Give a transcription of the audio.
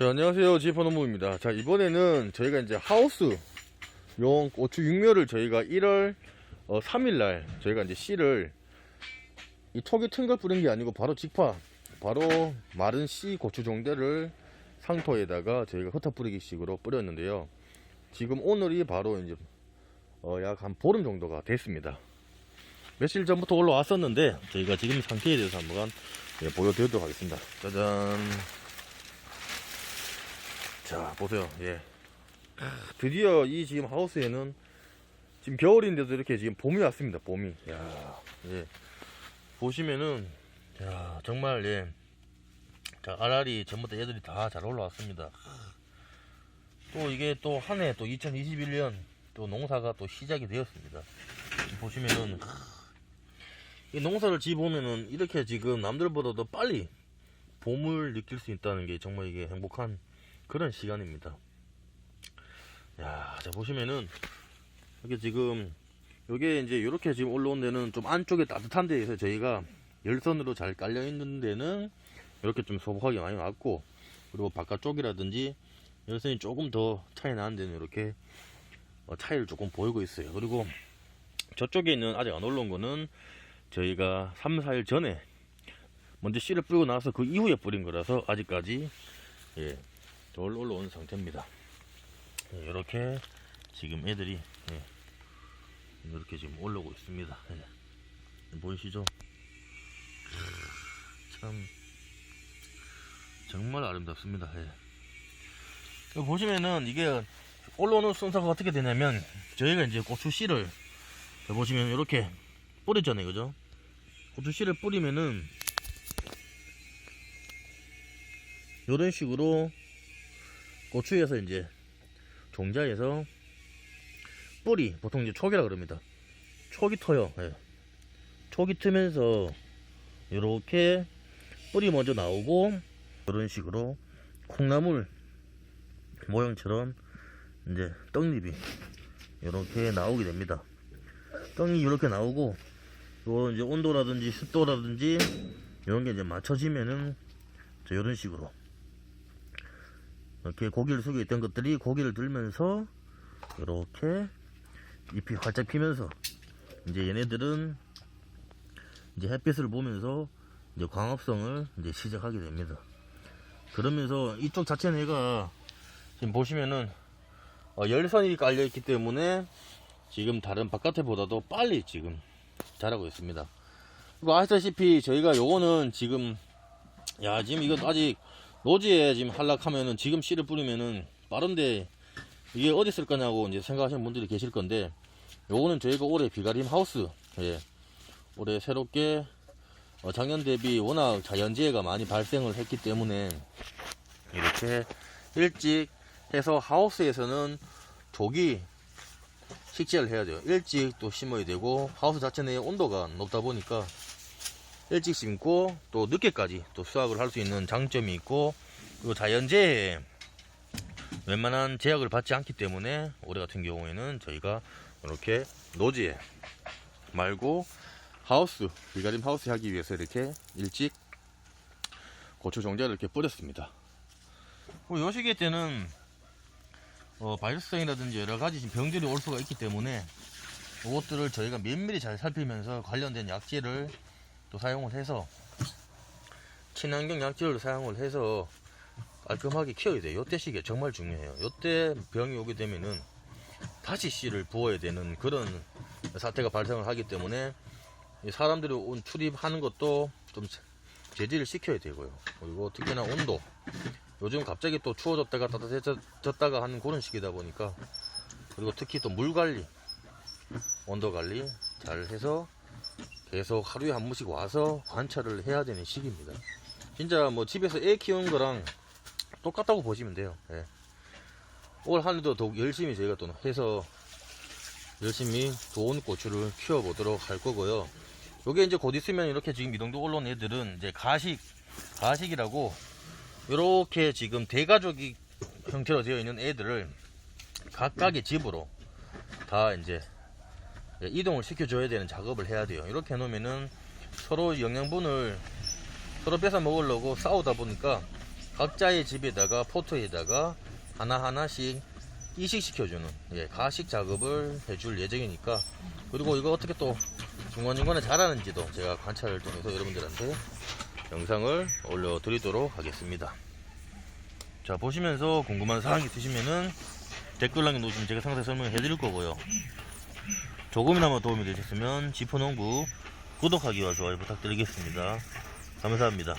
자, 안녕하세요. 지퍼노무입니다. 자, 이번에는 저희가 이제 하우스 용 고추 육묘를 저희가 1월 어, 3일날 저희가 이제 씨를 이 촉이 튼 걸 뿌린 게 아니고 바로 직파, 바로 마른 씨 고추 종대를 상토에다가 저희가 흩어 뿌리기 식으로 뿌렸는데요. 지금 오늘이 바로 이제 어, 약 한 보름 정도가 됐습니다. 며칠 전부터 올라왔었는데 저희가 지금 상태에 대해서 한번 예, 보여드리도록 하겠습니다. 짜잔. 자 보세요. 예. 드디어 이 지금 하우스에는 지금 겨울인데도 이렇게 지금 봄이 왔습니다 봄이. 야, 예. 보시면은 야 정말 예 자 알알이 전부 다 애들이 다 잘 올라왔습니다. 또 이게 또 한 해 또 2021년 또 농사가 또 시작이 되었습니다. 보시면은 이 농사를 지 보면은 이렇게 지금 남들보다도 빨리 봄을 느낄 수 있다는 게 정말 이게 행복한 그런 시간입니다. 야, 자 보시면은 이게 지금 요게 이제 이렇게 지금 올라온 데는 좀 안쪽에 따뜻한 데에서 저희가 열선으로 잘 깔려 있는 데는 이렇게 좀 소복하게 많이 왔고 그리고 바깥쪽이라든지 열선이 조금 더 차이 나는 데는 이렇게 어, 차이를 조금 보이고 있어요. 그리고 저쪽에 있는 아직 안 올라온 거는 저희가 3, 4일 전에 먼저 씨를 뿌리고 나서 그 이후에 뿌린 거라서 아직까지 예, 덜 올라온 상태입니다. 이렇게 지금 애들이 예, 이렇게 지금 올라오고 있습니다. 예. 보이시죠? 참 정말 아름답습니다. 예. 보시면은 이게 올라오는 순서가 어떻게 되냐면 저희가 이제 고추 씨를 보시면 이렇게 뿌렸잖아요, 그죠? 고추 씨를 뿌리면은 이런 식으로 고추에서 이제 종자에서 뿌리 보통 이제 촉이라 그럽니다. 촉이 터요. 예. 촉이 트면서 이렇게 뿌리 먼저 나오고 이런 식으로 콩나물 모양처럼 이제 떡잎이 이렇게 나오게 됩니다. 떡잎이 이렇게 나오고 요 이제 온도라든지 습도라든지 이런 게 이제 맞춰지면은 저 이런 식으로 이렇게 고기를 숙여 있던 것들이 고기를 들면서 이렇게 잎이 활짝 피면서 이제 얘네들은 이제 햇빛을 보면서 이제 광합성을 이제 시작하게 됩니다. 그러면서 이쪽 자체 내가 지금 보시면은 어, 열선이 깔려 있기 때문에 지금 다른 바깥에 보다도 빨리 지금 자라고 있습니다. 아시다시피 저희가 요거는 지금 야 지금 이거 아직 노지에 지금 한락하면은 지금 씨를 뿌리면은 빠른데 이게 어디 있을 거냐고 이제 생각하시는 분들이 계실 건데 요거는 저희가 올해 비가림 하우스 예 올해 새롭게 어, 작년 대비 워낙 자연재해가 많이 발생을 했기 때문에 이렇게 일찍 해서 하우스에서는 조기 식재를 해야 돼요. 일찍 또 심어야 되고 하우스 자체 내에 온도가 높다 보니까 일찍 심고 또 늦게까지 또 수확을 할 수 있는 장점이 있고 그리고 자연재해에 웬만한 제약을 받지 않기 때문에 올해 같은 경우에는 저희가 이렇게 노지에 말고 하우스 비가림 하우스 하기 위해서 이렇게 일찍 고추 종자를 이렇게 뿌렸습니다. 그리고 요 시기 때는 어, 바이러스성이라든지 여러 가지 병들이 올 수가 있기 때문에 이것들을 저희가 면밀히 잘 살피면서 관련된 약재를 또 사용을 해서 친환경 약재를 사용을 해서 깔끔하게 키워야 돼요. 요때 시기에 정말 중요해요. 요때 병이 오게 되면은 다시 씨를 부어야 되는 그런 사태가 발생을 하기 때문에 이 사람들이 온 출입하는 것도 좀 제지를 시켜야 되고요. 그리고 특히나 온도. 요즘 갑자기 또 추워졌다가 따뜻해졌다가 하는 그런 시기다 보니까 그리고 특히 또 물 관리, 온도 관리 잘 해서 계속 하루에 한 번씩 와서 관찰을 해야 되는 시기입니다. 진짜 뭐 집에서 애 키우는 거랑 똑같다고 보시면 돼요. 예. 올 한해도 더욱 열심히 저희가 또 해서 열심히 좋은 고추를 키워보도록 할 거고요. 요게 이제 곧 있으면 이렇게 지금 이 정도 올라온 애들은 이제 가식, 가식이라고 이렇게 지금 대가족이 형태로 되어 있는 애들을 각각의 집으로 다 이제 이동을 시켜줘야 되는 작업을 해야 돼요. 이렇게 해놓으면은 서로 영양분을 서로 뺏어 먹으려고 싸우다 보니까 각자의 집에다가 포토에다가 하나하나씩 이식시켜주는 예, 가식 작업을 해줄 예정이니까 그리고 이거 어떻게 또 중간중간에 잘하는지도 제가 관찰을 통해서 여러분들한테 영상을 올려드리도록 하겠습니다. 자 보시면서 궁금한 사항이 있으시면은 댓글 남겨놓으시면 제가 상세 설명해 드릴 거고요. 조금이나마 도움이 되셨으면 지포농부 구독하기와 좋아요 부탁드리겠습니다. 감사합니다.